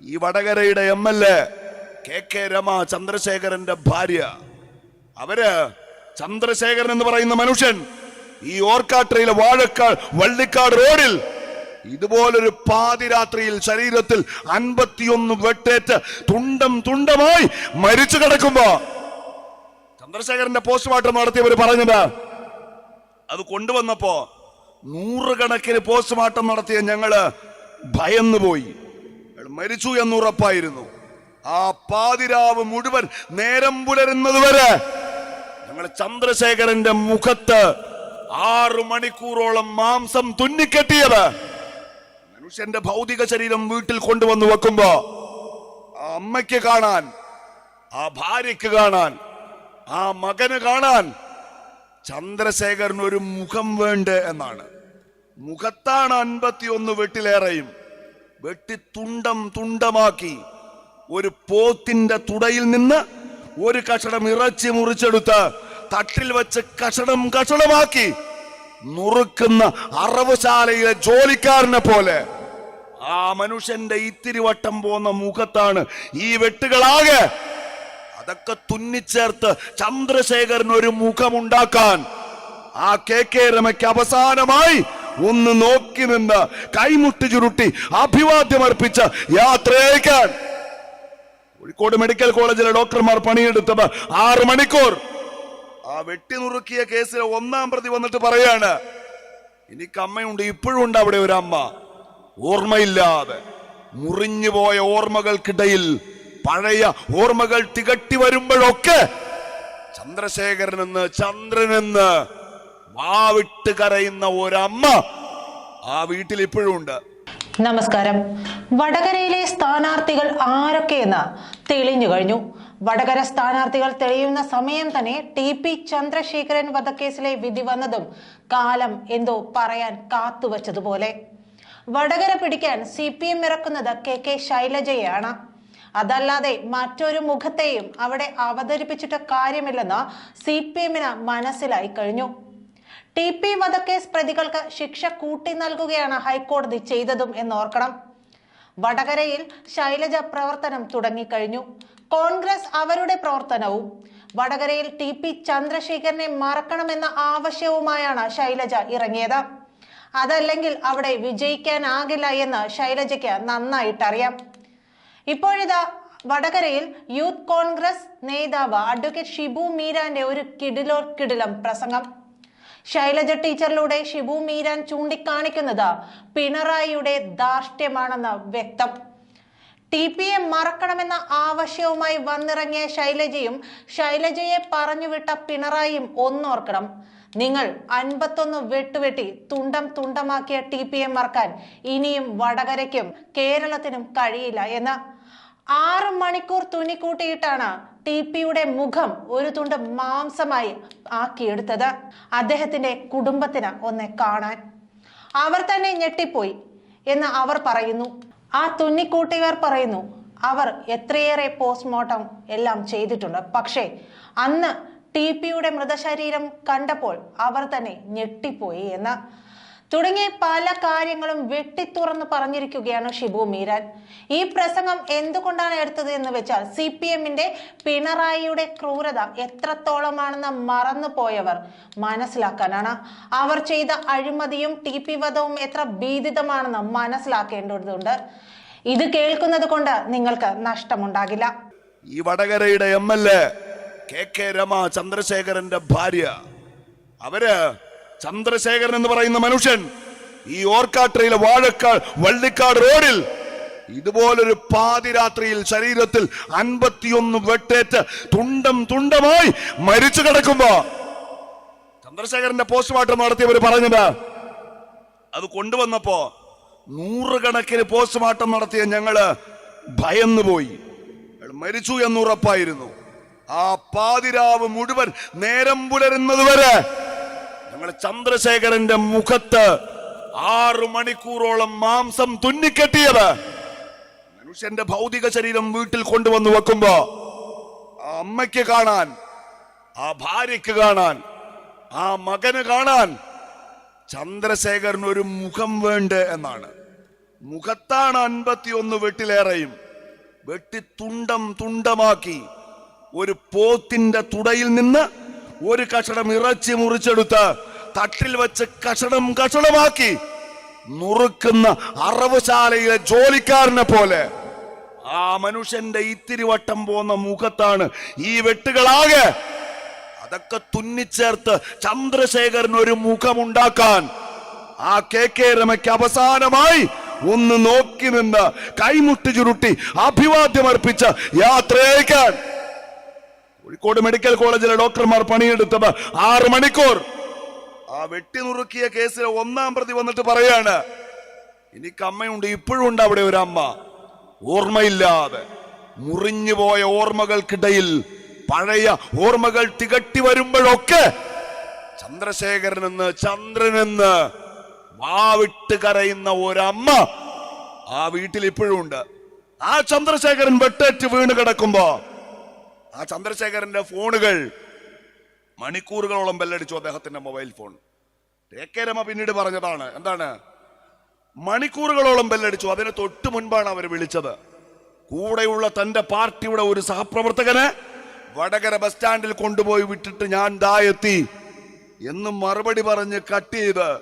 ഈ വടകരയുടെ M L A K K Rema ചന്ദ്രശേഖരന്റെ ഭാര്യ. അവർ ചന്ദ്രശേഖരൻ എന്ന് പറയുന്ന മനുഷ്യൻ ഈ ഓർക്കാട്ടയിലെ വാഴക്കാട് വള്ളിക്കാട് റോഡിൽ ഇതുപോലൊരു പാതിരാത്രിയിൽ ശരീരത്തിൽ അൻപത്തിയൊന്ന് വെട്ടേറ്റ് തുണ്ടം തുണ്ടമായി മരിച്ചു കിടക്കുമ്പോ ചന്ദ്രശേഖരന്റെ പോസ്റ്റ്മോർട്ടം നടത്തിയവർ പറഞ്ഞത് അത് കൊണ്ടുവന്നപ്പോ നൂറുകണക്കിന് പോസ്റ്റ്മോർട്ടം നടത്തിയ ഞങ്ങൾ ഭയന്നു പോയി അയാൾ മരിച്ചു എന്നുറപ്പായിരുന്നു ആ പാതിരാവ് മുഴുവൻ നേരം പുലരുന്നത് വരെ ഞങ്ങൾ ചന്ദ്രശേഖരന്റെ മുഖത്ത് ആറു മണിക്കൂറോളം മാംസം തുന്നിക്കെട്ടിയത്. മനുഷ്യന്റെ ഭൗതിക ശരീരം വീട്ടിൽ കൊണ്ടുവന്ന് വെക്കുമ്പോ ആ അമ്മയ്ക്ക് കാണാൻ ആ ഭാര്യയ്ക്ക് കാണാൻ ആ മകന് കാണാൻ ചന്ദ്രശേഖരന് ഒരു മുഖം വേണ്ട എന്നാണ്. മുഖത്താണ് അൻപത്തിയൊന്ന് വെട്ടിലേറെയും. വെട്ടി തുണ്ടം തുണ്ടമാക്കി ഒരു പോത്തിന്റെ തുടയിൽ നിന്ന് ഒരു കഷണം ഇറച്ചി മുറിച്ചെടുത്ത് തട്ടിൽ വെച്ച് കഷണം കഷണമാക്കി നുറുക്കുന്ന അറവുശാലയിലെ ജോലിക്കാരനെ പോലെ ആ മനുഷ്യന്റെ ഇത്തിരി വട്ടം പോന്ന മുഖത്താണ് ഈ വെട്ടുകളാകെ. അതൊക്കെ തുന്നിച്ചേർത്ത് ചന്ദ്രശേഖരൻ ഒരു മുഖമുണ്ടാക്കാൻ ആ കെ കെ രമയ്ക്ക് അവസാനമായി ഒന്ന് നോക്കി നിന്ന് കൈമുട്ടി ചുരുട്ടി അഭിവാദ്യം അർപ്പിച്ച യാത്രയേക്കാൻ. കോഴിക്കോട് മെഡിക്കൽ കോളേജിലെ ഡോക്ടർമാർ പണിയെടുത്തത് ആറ് മണിക്കൂർ. ആ വെട്ടി നുറുക്കിയ കേസിലെ ഒന്നാം പ്രതി വന്നിട്ട് പറയാണ് എനിക്ക് അമ്മയുണ്ട് ഇപ്പോഴും ഉണ്ട് അവിടെ ഒരു അമ്മ. ഓർമ്മയില്ലാതെ മുറിഞ്ഞു പോയ ഓർമ്മകൾക്കിടയിൽ പഴയ ഓർമ്മകൾ തികട്ടി വരുമ്പോഴൊക്കെ ചന്ദ്രശേഖരനെന്ന് ചന്ദ്രനെന്ന് വാവിട്ട് കരയുന്ന ഒരമ്മ ആ വീട്ടിൽ ഇപ്പോഴും ഉണ്ട്. നമസ്കാരം. വടകരയിലെ സ്ഥാനാർത്ഥികൾ ആരൊക്കെയെന്ന് തെളിഞ്ഞു കഴിഞ്ഞു. വടകര സ്ഥാനാർത്ഥികൾ തെളിയുന്ന സമയം തന്നെ ടി പി ചന്ദ്രശേഖരൻ വധക്കേസിലെ വിധി വന്നതും കാലം എന്തോ പറയാൻ കാത്തുവച്ചതുപോലെ. വടകര പിടിക്കാൻ സി പി എം ഇറക്കുന്നത് കെ കെ ശൈലജയാണ് അതല്ലാതെ മറ്റൊരു മുഖത്തെയും അവിടെ അവതരിപ്പിച്ചിട്ട് കാര്യമില്ലെന്ന് സി പി എമ്മിന് മനസ്സിലായി കഴിഞ്ഞു. ടി പി വധക്കേസ് പ്രതികൾക്ക് ശിക്ഷ കൂട്ടി നൽകുകയാണ് ഹൈക്കോടതി ചെയ്തതും എന്നോർക്കണം. വടകരയിൽ ശൈലജ പ്രവർത്തനം തുടങ്ങിക്കഴിഞ്ഞു. കോൺഗ്രസ് അവരുടെ പ്രവർത്തനവും വടകരയിൽ ടി പി ചന്ദ്രശേഖരനെ മറക്കണമെന്ന ആവശ്യവുമായാണ് ശൈലജ ഇറങ്ങിയത്. അതല്ലെങ്കിൽ അവിടെ വിജയിക്കാനാകില്ല എന്ന് ശൈലജയ്ക്ക് നന്നായിട്ടറിയാം. ഇപ്പോഴിതാ വടകരയിൽ യൂത്ത് കോൺഗ്രസ് നേതാവ് അഡ്വക്കേറ്റ് ഷിബു മീരാന്റെ ഒരു കിടിലോ കിടിലം പ്രസംഗം. ശൈലജ ടീച്ചറിലൂടെ ഷിബു മീരാൻ ചൂണ്ടിക്കാണിക്കുന്നത് പിണറായിയുടെ ധാർഷ്ട്യമാണെന്ന് വ്യക്തം. ടി പി എ മറക്കണമെന്ന ആവശ്യവുമായി വന്നിറങ്ങിയ ശൈലജയും ശൈലജയെ പറഞ്ഞുവിട്ട പിണറായിയും ഒന്നോർക്കണം. നിങ്ങൾ അൻപത്തൊന്ന് വെട്ടുവെട്ടി തുണ്ടം തുണ്ടമാക്കിയ ടി പി എ മറക്കാൻ ഇനിയും വടകരയ്ക്കും കേരളത്തിനും കഴിയില്ല എന്ന് ആറ് മണിക്കൂർ തുന്നിക്കൂട്ടിയിട്ടാണ് ടി പിയുടെ മുഖം ഒരു തുണ്ട് മാംസമായി ആക്കിയെടുത്തത് അദ്ദേഹത്തിന്റെ കുടുംബത്തിന് ഒന്ന് കാണാൻ. അവർ തന്നെ ഞെട്ടിപ്പോയി എന്ന് അവർ പറയുന്നു. ആ തുന്നിക്കൂട്ടുകാർ പറയുന്നു അവർ എത്രയേറെ പോസ്റ്റ്മോർട്ടം എല്ലാം ചെയ്തിട്ടുണ്ട്. പക്ഷേ അന്ന് ടി പിയുടെ മൃതശരീരം കണ്ടപ്പോൾ അവർ തന്നെ ഞെട്ടിപ്പോയി എന്ന്. തുടങ്ങിയ പല കാര്യങ്ങളും വെട്ടിത്തുറന്ന് പറഞ്ഞിരിക്കുകയാണ് ഷിബു മീരാൻ. ഈ പ്രസംഗം എന്തുകൊണ്ടാണ് എടുത്തത് എന്ന് വെച്ചാൽ സി പി എമ്മിന്റെ പിണറായിയുടെ ക്രൂരത എത്രത്തോളമാണെന്ന് മറന്നു പോയവർ മനസ്സിലാക്കാനാണ്. അവർ ചെയ്ത അഴിമതിയും ടി പി വധവും എത്ര ഭീതിതമാണെന്ന് മനസ്സിലാക്കേണ്ടതുണ്ട്. ഇത് കേൾക്കുന്നത് കൊണ്ട് നിങ്ങൾക്ക് നഷ്ടമുണ്ടാകില്ല. ഈ വടകരയുടെ M L A K K Rema ചന്ദ്രശേഖരന്റെ ഭാര്യ. അവർ ചന്ദ്രശേഖരൻ എന്ന് പറയുന്ന മനുഷ്യൻ ഈ ഓർക്കാട്ടയിലെ വാഴക്കാൾ വള്ളിക്കാട് റോഡിൽ ഇതുപോലൊരു പാതിരാത്രിയിൽ ശരീരത്തിൽ അൻപത്തിയൊന്ന് വെട്ടേറ്റ് തുണ്ടം തുണ്ടമായി മരിച്ചു കിടക്കുമ്പോ ചന്ദ്രശേഖരന്റെ പോസ്റ്റ്മോർട്ടം നടത്തിയവർ പറഞ്ഞത് അത് കൊണ്ടുവന്നപ്പോ നൂറുകണക്കിന് പോസ്റ്റ്മോർട്ടം നടത്തിയ ഞങ്ങൾ ഭയന്നുപോയി. മരിച്ചു എന്ന് ഉറപ്പായിരുന്നു. ആ പാതിരാവ് മുഴുവൻ നേരം പുലരുന്നത് വരെ ഞങ്ങൾ ചന്ദ്രശേഖരന്റെ മുഖത്ത് ആറു മണിക്കൂറോളം മാംസം തുന്നിക്കെട്ടിയത്. മനുഷ്യന്റെ ഭൗതിക ശരീരം വീട്ടിൽ കൊണ്ടുവന്ന് വെക്കുമ്പോ ആ അമ്മയ്ക്ക് കാണാൻ ആ ഭാര്യയ്ക്ക് കാണാൻ ആ മകന് കാണാൻ ചന്ദ്രശേഖരന് ഒരു മുഖം വേണ്ട എന്നാണ്. മുഖത്താണ് അൻപത്തിയൊന്ന് വെട്ടിലേറെയും. വെട്ടി തുണ്ടം തുണ്ടമാക്കി ഒരു പോത്തിന്റെ തുടയിൽ നിന്ന് ഒരു കഷണം ഇറച്ചി മുറിച്ചെടുത്ത് തട്ടിൽ വെച്ച് കഷണം കഷണമാക്കി നുറുക്കുന്ന അറവുശാലയിലെ ജോലിക്കാരനെ പോലെ. ആ മനുഷ്യന്റെ ഇത്തിരി വട്ടം പോന്ന മുഖത്താണ് ഈ വെട്ടുകളാകെ. അതൊക്കെ തുന്നിച്ചേർത്ത് ചന്ദ്രശേഖരൻ ഒരു മുഖമുണ്ടാക്കാൻ ആ കെ കെ രമയ്ക്ക് അവസാനമായി ഒന്ന് നോക്കി നിന്ന് കൈമുട്ടി ചുരുട്ടി അഭിവാദ്യം അർപ്പിച്ച് യാത്രയക്കാൻ. കോഴിക്കോട് മെഡിക്കൽ കോളേജിലെ ഡോക്ടർമാർ പണിയെടുത്തത് ആറ് മണിക്കൂർ. ആ വെട്ടി നുറുക്കിയ കേസിലെ ഒന്നാം പ്രതി വന്നിട്ട് പറയാണ് എനിക്ക് അമ്മയുണ്ട് ഇപ്പോഴും ഉണ്ട് അവിടെ ഒരു അമ്മ. ഓർമ്മയില്ലാതെ മുറിഞ്ഞു പോയ ഓർമ്മകൾക്കിടയിൽ പഴയ ഓർമ്മകൾ തികട്ടി വരുമ്പോഴൊക്കെ ചന്ദ്രശേഖരനെന്ന് ചന്ദ്രനെന്ന് വാവിട്ട് കരയുന്ന ഒരമ്മ ആ വീട്ടിൽ ഇപ്പോഴും ഉണ്ട്. ആ ചന്ദ്രശേഖരൻ വെട്ടേറ്റ് വീണ് കിടക്കുമ്പോ ആ ചന്ദ്രശേഖരന്റെ ഫോണുകൾ മണിക്കൂറുകളോളം ബെല്ലടിച്ചു അദ്ദേഹത്തിന്റെ mobile phone. K K Rema പിന്നീട് പറഞ്ഞതാണ് എന്താണ്? മണിക്കൂറുകളോളം ബെല്ലടിച്ചു. അതിന് തൊട്ട് മുൻപാണ് അവർ വിളിച്ചത്. കൂടെയുള്ള തന്റെ പാർട്ടിയുടെ ഒരു സഹപ്രവർത്തകനെ വടകര ബസ് സ്റ്റാൻഡിൽ കൊണ്ടുപോയി വിട്ടിട്ട് ഞാൻ ദാ എത്തി എന്ന് മറുപടി പറഞ്ഞ് കട്ട് ചെയ്ത്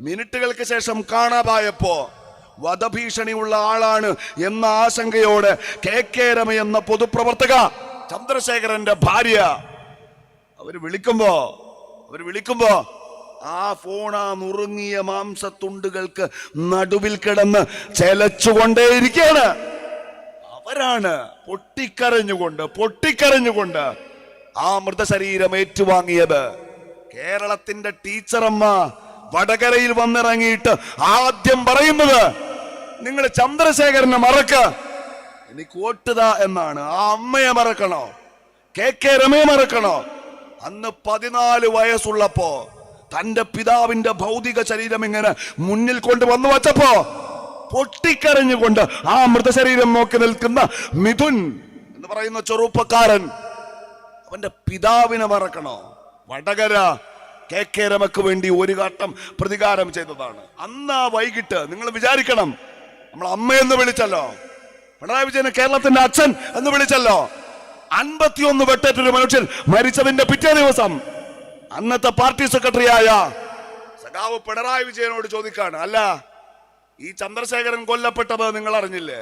മിനിറ്റുകൾക്ക് ശേഷം കാണാതായപ്പോ വധഭീഷണിയുള്ള ആളാണ് എന്ന ആശങ്കയോടെ കെ കെ രമ എന്ന പൊതുപ്രവർത്തക ചന്ദ്രശേഖരന്റെ ഭാര്യ. അവർ വിളിക്കുമ്പോ അവർ വിളിക്കുമ്പോ ആ ആ നുറുങ്ങിയ മാംസത്തുണ്ടുകൾക്ക് നടുവിൽ കിടന്ന് ചെലച്ചുകൊണ്ടേയിരിക്കുകയാണ് അവരാണ് പൊട്ടിക്കരഞ്ഞുകൊണ്ട് പൊട്ടിക്കരഞ്ഞുകൊണ്ട് ആ മൃതശരീരം ഏറ്റുവാങ്ങിയത്. കേരളത്തിന്റെ ടീച്ചറമ്മ വടകരയിൽ വന്നിറങ്ങിയിട്ട് ആദ്യം പറയുന്നത് നിങ്ങൾ ചന്ദ്രശേഖരനെ മറക്ക. എനിക്ക് വോട്ടുതാ എന്നാണ്. ആ അമ്മയെ മറക്കണോ? K K രമയെ മറക്കണോ? അന്ന് പതിനാല് വയസ്സുള്ളപ്പോ തന്റെ പിതാവിന്റെ ഭൗതിക ശരീരം ഇങ്ങനെ മുന്നിൽ കൊണ്ട് വന്നു വച്ചപ്പോ പൊട്ടിക്കരഞ്ഞുകൊണ്ട് ആ മൃതശരീരം നോക്കി നിൽക്കുന്ന മിഥുൻ എന്ന് പറയുന്ന ചെറുപ്പക്കാരൻ അവന്റെ പിതാവിനെ മറക്കണോ? വടകര കെ കെ രമക്ക് വേണ്ടി ഒരു ഘട്ടം പ്രതികാരം ചെയ്തതാണ്. അന്ന് ആ വൈകിട്ട് നിങ്ങൾ വിചാരിക്കണം നമ്മൾ അമ്മയെന്ന് വിളിച്ചല്ലോ. പിണറായി വിജയനെ കേരളത്തിന്റെ അച്ഛൻ എന്ന് വിളിച്ചല്ലോ. അൻപത്തിയൊന്ന് വെട്ടേറ്റൊരു മനുഷ്യൻ മരിച്ചതിന്റെ പിറ്റേ ദിവസം അന്നത്തെ പാർട്ടി സെക്രട്ടറി ആയ സഖാവ് പിണറായി വിജയനോട് ചോദിക്കാണ് അല്ല ഈ ചന്ദ്രശേഖരൻ കൊല്ലപ്പെട്ടത് നിങ്ങൾ അറിഞ്ഞില്ലേ?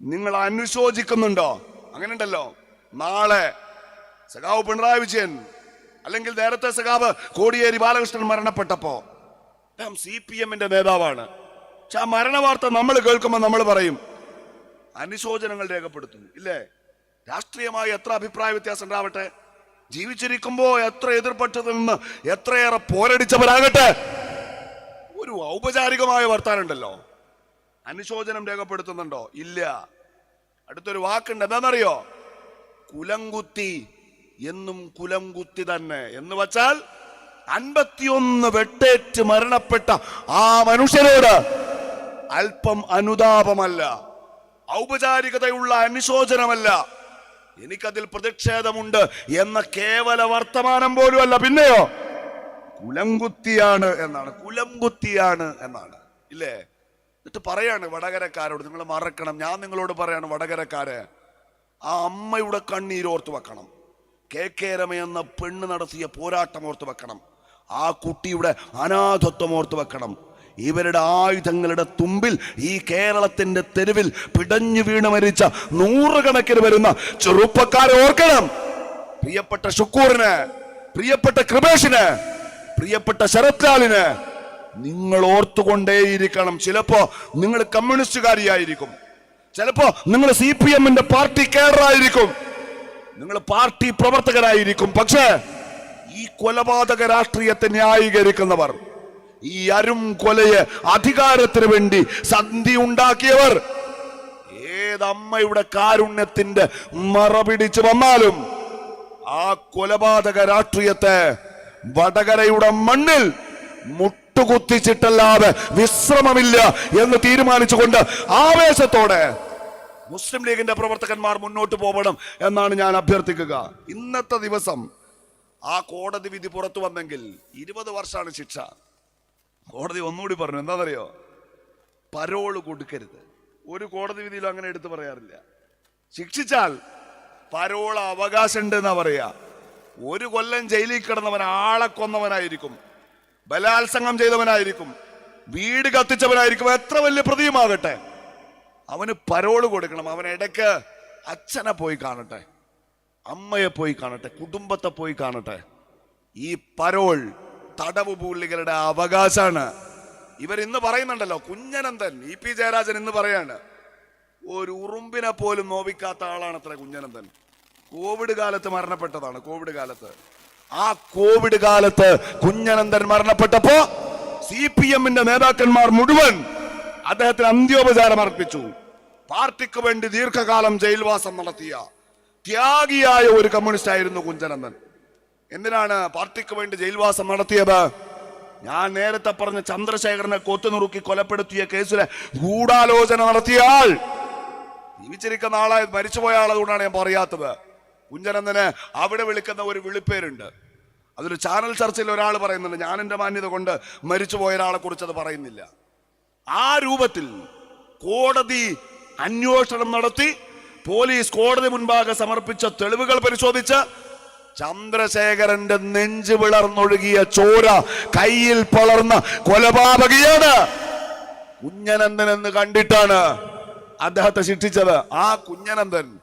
നിങ്ങൾ അനുശോചിക്കുന്നുണ്ടോ? അങ്ങനെ ഉണ്ടല്ലോ നാളെ സഖാവ് പിണറായി വിജയൻ അല്ലെങ്കിൽ നേരത്തെ സഖാവ് കോടിയേരി ബാലകൃഷ്ണൻ മരണപ്പെട്ടപ്പോ സി പി എമ്മിന്റെ നേതാവാണ്. പക്ഷെ ആ മരണ വാർത്ത നമ്മൾ കേൾക്കുമ്പോൾ നമ്മൾ പറയും അനുശോചനങ്ങൾ രേഖപ്പെടുത്തുന്നു. ഇല്ലേ? രാഷ്ട്രീയമായി എത്ര അഭിപ്രായ വ്യത്യാസം ഉണ്ടാവട്ടെ? ജീവിച്ചിരിക്കുമ്പോ എത്ര എതിർപ്പെട്ടതിൽ നിന്ന് എത്രയേറെ പോരടിച്ചവരാകട്ടെ? ഒരു ഔപചാരികമായ വർത്താനുണ്ടല്ലോ അനുശോചനം രേഖപ്പെടുത്തുന്നുണ്ടോ? ഇല്ല. അടുത്തൊരു വാക്കുണ്ട്. എന്താണെന്നറിയോ? കുലംകുത്തി എന്നും കുലംകുത്തി തന്നെ. എന്ന് വച്ചാൽ അൻപത്തിയൊന്ന് വെട്ടേറ്റ് മരണപ്പെട്ട ആ മനുഷ്യരോട് അല്പം അനുതാപമല്ല. ഔപചാരികതയുള്ള അനുശോചനമല്ല. എനിക്കതിൽ പ്രതിഷേധമുണ്ട് എന്ന കേവല വർത്തമാനം പോലും അല്ല. പിന്നെയോ? കുലംകുത്തിയാണ് എന്നാണ്. കുലംകുത്തിയാണ് എന്നാണ്. ഇല്ലേ? എന്നിട്ട് പറയാണ് വടകരക്കാരോട് നിങ്ങൾ മറക്കണം. ഞാൻ നിങ്ങളോട് പറയാണ് വടകരക്കാരെ ആ അമ്മയുടെ കണ്ണീരോർത്ത് വെക്കണം. കെ. കെ. എന്ന പെണ്ണ് നടത്തിയ പോരാട്ടം ഓർത്ത് വെക്കണം. ആ കുട്ടിയുടെ അനാഥത്വം ഓർത്ത് വെക്കണം. ഇവരുടെ ആയുധങ്ങളുടെ തുമ്പിൽ ഈ കേരളത്തിന്റെ തെരുവിൽ പിടഞ്ഞു വീണ് മരിച്ച നൂറുകണക്കിന് വരുന്ന ചെറുപ്പക്കാരെ ഓർക്കണം. പ്രിയപ്പെട്ട ഷുക്കൂറിന് പ്രിയപ്പെട്ട കൃപേഷിന് പ്രിയപ്പെട്ട ശരത്ലാലിന് നിങ്ങൾ ഓർത്തുകൊണ്ടേയിരിക്കണം. ചിലപ്പോ നിങ്ങൾ കമ്മ്യൂണിസ്റ്റുകാരിയായിരിക്കും. ചിലപ്പോ നിങ്ങൾ സി പി എമ്മിന്റെ പാർട്ടി കേഡറായിരിക്കും. നിങ്ങൾ പാർട്ടി പ്രവർത്തകരായിരിക്കും പക്ഷേ ഈ കൊലപാതക രാഷ്ട്രീയത്തെ ന്യായീകരിക്കുന്നവർ ഈ അരും കൊലയെ അധികാരത്തിന് വേണ്ടി സന്ധി ഉണ്ടാക്കിയവർ. ഏതമ്മയുടെ കാരുണ്യത്തിന്റെ മറ പിടിച്ചു വന്നാലും ആ കൊലപാതക രാഷ്ട്രീയത്തെ വടകരയുടെ മണ്ണിൽ മുട്ടുകുത്തിച്ചിട്ടല്ലാതെ വിശ്രമമില്ല എന്ന് തീരുമാനിച്ചുകൊണ്ട് ആവേശത്തോടെ മുസ്ലിം ലീഗിന്റെ പ്രവർത്തകന്മാർ മുന്നോട്ട് പോകണം എന്നാണ് ഞാൻ അഭ്യർത്ഥിക്കുക. ഇന്നത്തെ ദിവസം ആ കോടതി വിധി പുറത്തു വന്നെങ്കിൽ ഇരുപത് വർഷമാണ് ശിക്ഷ. കോടതി ഒന്നുകൂടി പറഞ്ഞു. എന്താണെന്നറിയോ? പരോൾ കൊടുക്കരുത്. ഒരു കോടതി വിധിയിലും അങ്ങനെ എടുത്തു പറയാറില്ല. ശിക്ഷിച്ചാൽ പരോള അവകാശമുണ്ട് എന്നാ പറയാ. ഒരു കൊല്ലം ജയിലിൽ കിടന്നവൻ ആളെ കൊന്നവനായിരിക്കും. ബലാത്സംഗം ചെയ്തവനായിരിക്കും. വീട് കത്തിച്ചവനായിരിക്കും. എത്ര വലിയ പ്രതിയുമാകട്ടെ. അവന് പരോൾ കൊടുക്കണം. അവൻ ഇടയ്ക്ക് അച്ഛനെ പോയി കാണട്ടെ. അമ്മയെ പോയി കാണട്ടെ. കുടുംബത്തെ പോയി കാണട്ടെ. ഈ പരോൾ തടവ് പുള്ളികളുടെ അവകാശമാണ്. ഇവർ ഇന്ന് പറയുന്നുണ്ടല്ലോ കുഞ്ഞനന്തൻ ഇ പി ജയരാജൻ ഇന്ന് പറയാണ് ഒരു ഉറുമ്പിനെ പോലും നോവിക്കാത്ത ആളാണ് അത്ര കുഞ്ഞനന്തൻ. കോവിഡ് കാലത്ത് മരണപ്പെട്ടതാണ് കോവിഡ് കാലത്ത്. ആ കോവിഡ് കാലത്ത് കുഞ്ഞനന്തൻ മരണപ്പെട്ടപ്പോ സി പി എമ്മിന്റെ നേതാക്കന്മാർ മുഴുവൻ അദ്ദേഹത്തിന് അന്ത്യോപചാരം അർപ്പിച്ചു. പാർട്ടിക്ക് വേണ്ടി ദീർഘകാലം ജയിൽവാസം നടത്തിയ ത്യാഗിയായ ഒരു കമ്മ്യൂണിസ്റ്റ് ആയിരുന്നു കുഞ്ഞനന്തൻ. എന്തിനാണ് പാർട്ടിക്ക് വേണ്ടി ജയിൽവാസം നടത്തിയത്? ഞാൻ നേരത്തെ പറഞ്ഞ ചന്ദ്രശേഖരനെ കൊത്തുനുറുക്കി കൊലപ്പെടുത്തിയ കേസിലെ ഗൂഢാലോചന നടത്തിയാൽ ജീവിച്ചിരിക്കുന്ന ആളായ മരിച്ചുപോയ ആളതുകൊണ്ടാണ് ഞാൻ പറയാത്തത്. കുഞ്ഞനന്ദന് അവിടെ വിളിക്കുന്ന ഒരു വിളിപ്പേരുണ്ട്. അതൊരു ചാനൽ ചർച്ചയിൽ ഒരാൾ പറയുന്നുണ്ട്. ഞാൻ എന്റെ മാന്യത കൊണ്ട് മരിച്ചുപോയ ഒരാളെ കുറിച്ച് അത് പറയുന്നില്ല. ആ രൂപത്തിൽ കോടതി അന്വേഷണം നടത്തി പോലീസ് കോടതി മുൻപാകെ സമർപ്പിച്ച തെളിവുകൾ പരിശോധിച്ച് ചന്ദ്രശേഖരന്റെ നെഞ്ചു വിളർന്നൊഴുകിയ ചോര കയ്യിൽ പളർന്ന കൊലപാതകിയാണ്. കുഞ്ഞനന്ദൻ എന്ന് കണ്ടിട്ടാണ് അദ്ദേഹത്തെ ശിക്ഷിച്ചത്. ആ കുഞ്ഞനന്ദൻ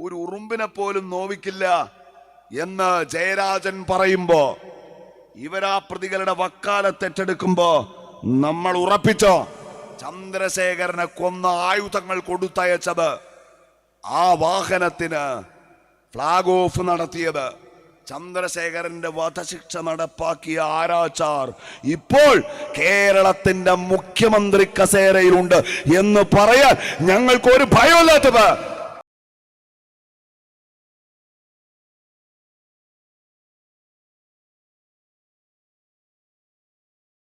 ഒരു ഉറുമ്പിനെ പോലും നോവിക്കില്ല എന്ന് ജയരാജൻ പറയുമ്പോ ഇവരാ പ്രതികളുടെ വക്കാലത്തെറ്റെടുക്കുമ്പോ നമ്മൾ ഉറപ്പിച്ചോ? ചന്ദ്രശേഖരനെ കൊന്ന ആയുധങ്ങൾ കൊടുത്തയച്ചത് ആ വാഹനത്തിന് ഫ്ലാഗ് ഓഫ് നടത്തിയത്. ചന്ദ്രശേഖരന്റെ വധശിക്ഷ നടപ്പാക്കിയ ആരാച്ചാർ ഇപ്പോൾ കേരളത്തിന്റെ മുഖ്യമന്ത്രി കസേരയിലുണ്ട് എന്ന് പറയാൻ ഞങ്ങൾക്ക് ഒരു ഭയമില്ലാത്തത്.